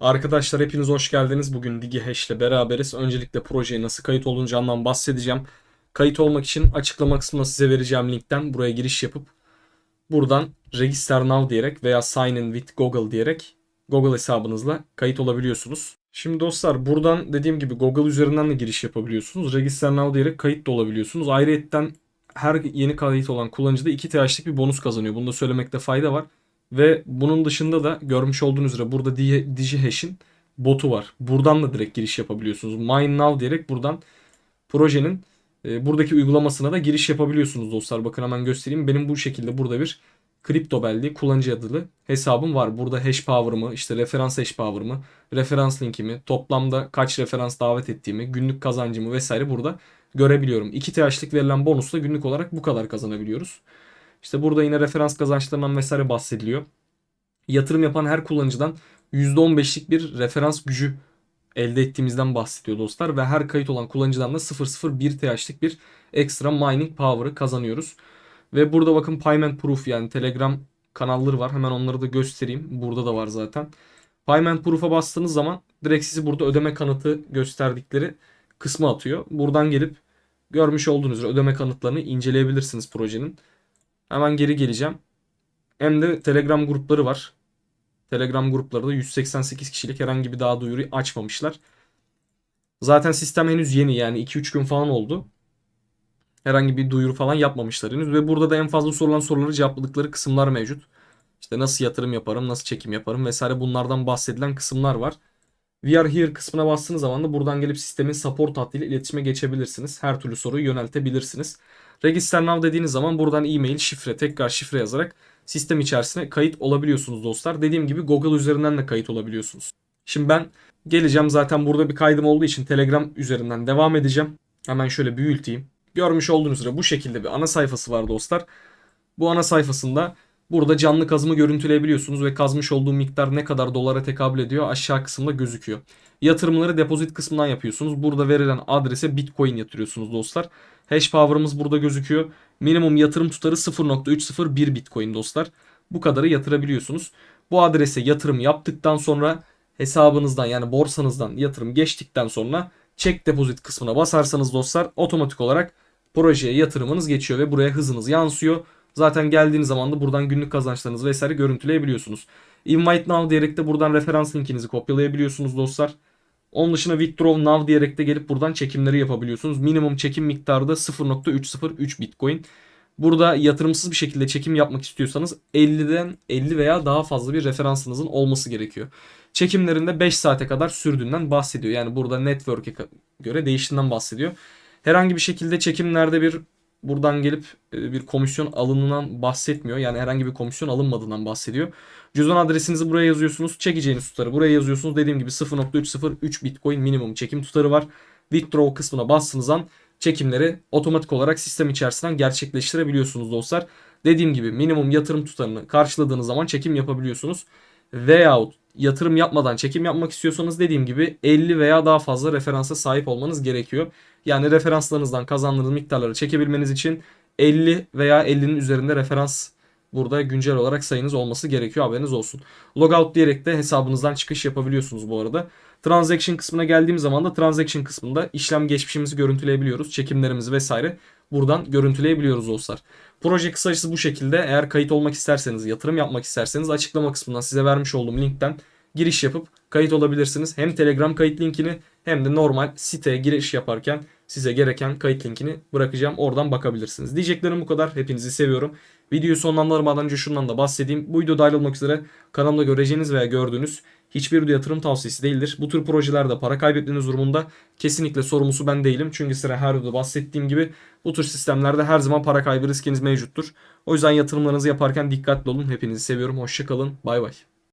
Arkadaşlar hepiniz hoş geldiniz. Bugün DigiHash ile beraberiz. Öncelikle projeye nasıl kayıt olunacağından bahsedeceğim. Kayıt olmak için açıklama kısmında size vereceğim linkten buraya giriş yapıp buradan Register Now diyerek veya Sign in with Google diyerek Google hesabınızla kayıt olabiliyorsunuz. Şimdi dostlar buradan dediğim gibi Google üzerinden de giriş yapabiliyorsunuz. Register Now diyerek kayıt da olabiliyorsunuz. Ayrıyetten her yeni kayıt olan kullanıcı da 2 TH'lik bir bonus kazanıyor. Bunu da söylemekte fayda var. Ve bunun dışında da görmüş olduğunuz üzere burada Di- DigiHash'in botu var. Buradan da direkt giriş yapabiliyorsunuz. Mine Now diyerek buradan projenin e, buradaki uygulamasına da giriş yapabiliyorsunuz dostlar. Bakın hemen göstereyim. Benim bu şekilde burada bir kripto belli kullanıcı adlı hesabım var. Burada hash power'ımı, işte referans hash power'ımı, referans linkimi, toplamda kaç referans davet ettiğimi, günlük kazancımı vesaire burada görebiliyorum. 2 TH'lik verilen bonusla günlük olarak bu kadar kazanabiliyoruz. İşte burada yine referans kazançlarından vesaire bahsediliyor. Yatırım yapan her kullanıcıdan %15'lik bir referans gücü elde ettiğimizden bahsediyor dostlar. Ve her kayıt olan kullanıcıdan da 0.01 TH'lik bir ekstra mining power'ı kazanıyoruz. Ve burada bakın payment proof yani Telegram kanalları var. Hemen onları da göstereyim. Burada da var zaten. Payment proof'a bastığınız zaman direkt sizi burada ödeme kanıtı gösterdikleri kısmı atıyor. Buradan gelip görmüş olduğunuz ödeme kanıtlarını inceleyebilirsiniz projenin. Hemen geri geleceğim. Hem de Telegram grupları var. Telegram grupları da 188 kişilik herhangi bir daha duyuru açmamışlar. Zaten sistem henüz yeni yani 2-3 gün falan oldu. Herhangi bir duyuru falan yapmamışlar henüz ve burada da en fazla sorulan soruları cevapladıkları kısımlar mevcut. İşte nasıl yatırım yaparım, nasıl çekim yaparım vesaire bunlardan bahsedilen kısımlar var. We are here kısmına bastığınız zaman da buradan gelip sistemin support hattıyla iletişime geçebilirsiniz. Her türlü soruyu yöneltebilirsiniz. Register Now dediğiniz zaman buradan e-mail, şifre, tekrar şifre yazarak sistem içerisine kayıt olabiliyorsunuz dostlar. Dediğim gibi Google üzerinden de kayıt olabiliyorsunuz. Şimdi ben geleceğim zaten burada bir kaydım olduğu için Telegram üzerinden devam edeceğim. Hemen şöyle büyüteyim. Görmüş olduğunuz üzere bu şekilde bir ana sayfası var dostlar. Bu ana sayfasında burada canlı kazımı görüntüleyebiliyorsunuz ve kazmış olduğu miktar ne kadar dolara tekabül ediyor aşağı kısımda gözüküyor. Yatırımları depozit kısmından yapıyorsunuz. Burada verilen adrese Bitcoin yatırıyorsunuz dostlar. Hash power'ımız burada gözüküyor. Minimum yatırım tutarı 0.301 Bitcoin dostlar. Bu kadarı yatırabiliyorsunuz. Bu adrese yatırım yaptıktan sonra hesabınızdan yani borsanızdan yatırım geçtikten sonra check depozit kısmına basarsanız dostlar otomatik olarak projeye yatırımınız geçiyor ve buraya hızınız yansıyor. Zaten geldiğiniz zaman da buradan günlük kazançlarınızı vesaire görüntüleyebiliyorsunuz. Invite now diyerek de buradan referans linkinizi kopyalayabiliyorsunuz dostlar. Onun dışında withdraw now diyerek de gelip buradan çekimleri yapabiliyorsunuz. Minimum çekim miktarı da 0.303 Bitcoin. Burada yatırımsız bir şekilde çekim yapmak istiyorsanız 50'den 50 veya daha fazla bir referansınızın olması gerekiyor. Çekimlerinde 5 saate kadar sürdüğünden bahsediyor. Yani burada network'e göre değiştiğinden bahsediyor. Herhangi bir şekilde çekimlerde bir buradan gelip e, bir komisyon alınından bahsetmiyor. Yani herhangi bir komisyon alınmadığından bahsediyor. Cüzdan adresinizi buraya yazıyorsunuz. Çekeceğiniz tutarı buraya yazıyorsunuz. Dediğim gibi 0.303 Bitcoin minimum çekim tutarı var. Withdraw kısmına bastığınız an çekimleri otomatik olarak sistem içerisinden gerçekleştirebiliyorsunuz dostlar. Dediğim gibi minimum yatırım tutarını karşıladığınız zaman çekim yapabiliyorsunuz. Veyahut yatırım yapmadan çekim yapmak istiyorsanız dediğim gibi 50 veya daha fazla referansa sahip olmanız gerekiyor. Yani referanslarınızdan kazandığınız miktarları çekebilmeniz için 50 veya 50'nin üzerinde referans burada güncel olarak sayınız olması gerekiyor haberiniz olsun. Logout diyerek de hesabınızdan çıkış yapabiliyorsunuz bu arada. Transaction kısmına geldiğim zaman da transaction kısmında işlem geçmişimizi görüntüleyebiliyoruz. Çekimlerimizi vesaire buradan görüntüleyebiliyoruz dostlar. Proje kısacası bu şekilde. Eğer kayıt olmak isterseniz, yatırım yapmak isterseniz açıklama kısmından size vermiş olduğum linkten giriş yapıp kayıt olabilirsiniz. Hem Telegram kayıt linkini hem de normal siteye giriş yaparken size gereken kayıt linkini bırakacağım. Oradan bakabilirsiniz. Diyeceklerim bu kadar. Hepinizi seviyorum. Videoyu sonlandırmadan önce şundan da bahsedeyim. Bu video dahil üzere kanalımda göreceğiniz veya gördüğünüz hiçbir video yatırım tavsiyesi değildir. Bu tür projelerde para kaybettiğiniz durumunda kesinlikle sorumlusu ben değilim. Çünkü sıra her videoda bahsettiğim gibi bu tür sistemlerde her zaman para kaybı riskiniz mevcuttur. O yüzden yatırımlarınızı yaparken dikkatli olun. Hepinizi seviyorum. Hoşçakalın. Bay bay.